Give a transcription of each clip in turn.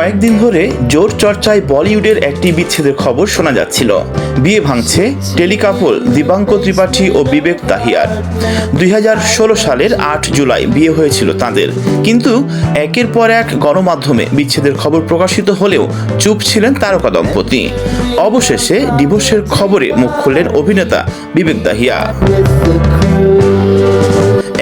কয়েকদিন ধরে জোর চর্চায় বলিউডের একটি বিচ্ছেদের খবর শোনা যাচ্ছিল। বিয়ে ভাঙছে টেলিকাপল, দিবাঙ্ক ত্রিপাঠী ও বিবেক দাহিয়ার দুই সালের আট জুলাই বিয়ে হয়েছিল তাদের। কিন্তু একের পর এক গণমাধ্যমে বিচ্ছেদের খবর প্রকাশিত হলেও চুপ ছিলেন তারকা দম্পতি। অবশেষে ডিভোর্সের খবরে মুখ খুললেন অভিনেতা বিবেক দাহিয়া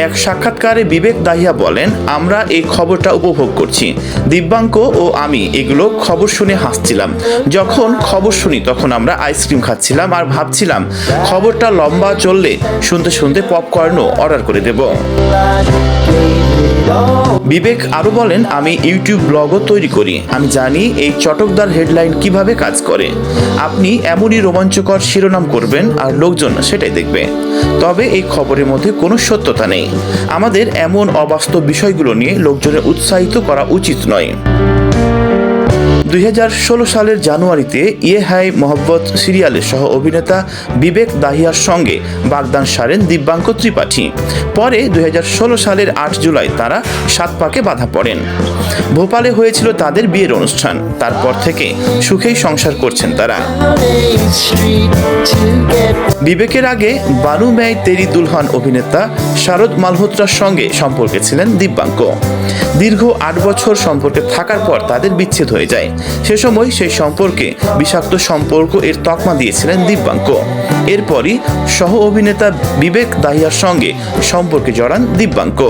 এক সাক্ষাৎকারে বিবেক দাহিয়া বলেন, আমরা এই খবরটা উপভোগ করছি। দিব্যাঙ্ক ও আমি এগুলো খবর শুনে হাসছিলাম। যখন খবর শুনি তখন আমরা আইসক্রিম খাচ্ছিলাম আর ভাবছিলাম, খবরটা লম্বা চললে শুনতে শুনতে পপকর্নও অর্ডার করে দেব। বিবেক আরও বলেন, আমি ইউটিউব ব্লগও তৈরি করি। আমি জানি এই চটকদার হেডলাইন কীভাবে কাজ করে। আপনি এমনই রোমাঞ্চকর শিরোনাম করবেন আর লোকজন সেটাই দেখবে। তবে এই খবরের মধ্যে কোনো সত্যতা নেই। আমাদের এমন অবাস্তব বিষয়গুলো নিয়ে লোকজনের উৎসাহিত করা উচিত নয়। দুই হাজার ষোলো সালের জানুয়ারিতে ইয়ে হাই মোহব্বত সিরিয়ালের সহ অভিনেতা বিবেক দাহিয়ার সঙ্গে বাগদান সারেন দিব্যাঙ্ক ত্রিপাঠী। পরে দুই হাজার ষোলো সালের আট জুলাই তারা সাত পাকে বাধা পড়েন। ভোপালে হয়েছিল তাদের বিয়ের অনুষ্ঠান। তারপর থেকে সুখেই সংসার করছেন তারা। বিবেকের আগে বানু মেয় তেরি দুলহান অভিনেতা শারদ মালহোত্রার সঙ্গে সম্পর্কে ছিলেন দিব্যাঙ্ক দীর্ঘ আট বছর সম্পর্কে থাকার পর তাদের বিচ্ছেদ হয়ে যায়। সে সময় সেই সম্পর্কে বিষাক্ত সম্পর্ক এর তকমা দিয়েছিলেন দিব্যাঙ্ক এরপরই সহ অভিনেতা বিবেক দাহিয়ার সঙ্গে সম্পর্কে জড়ান দিব্যাঙ্ক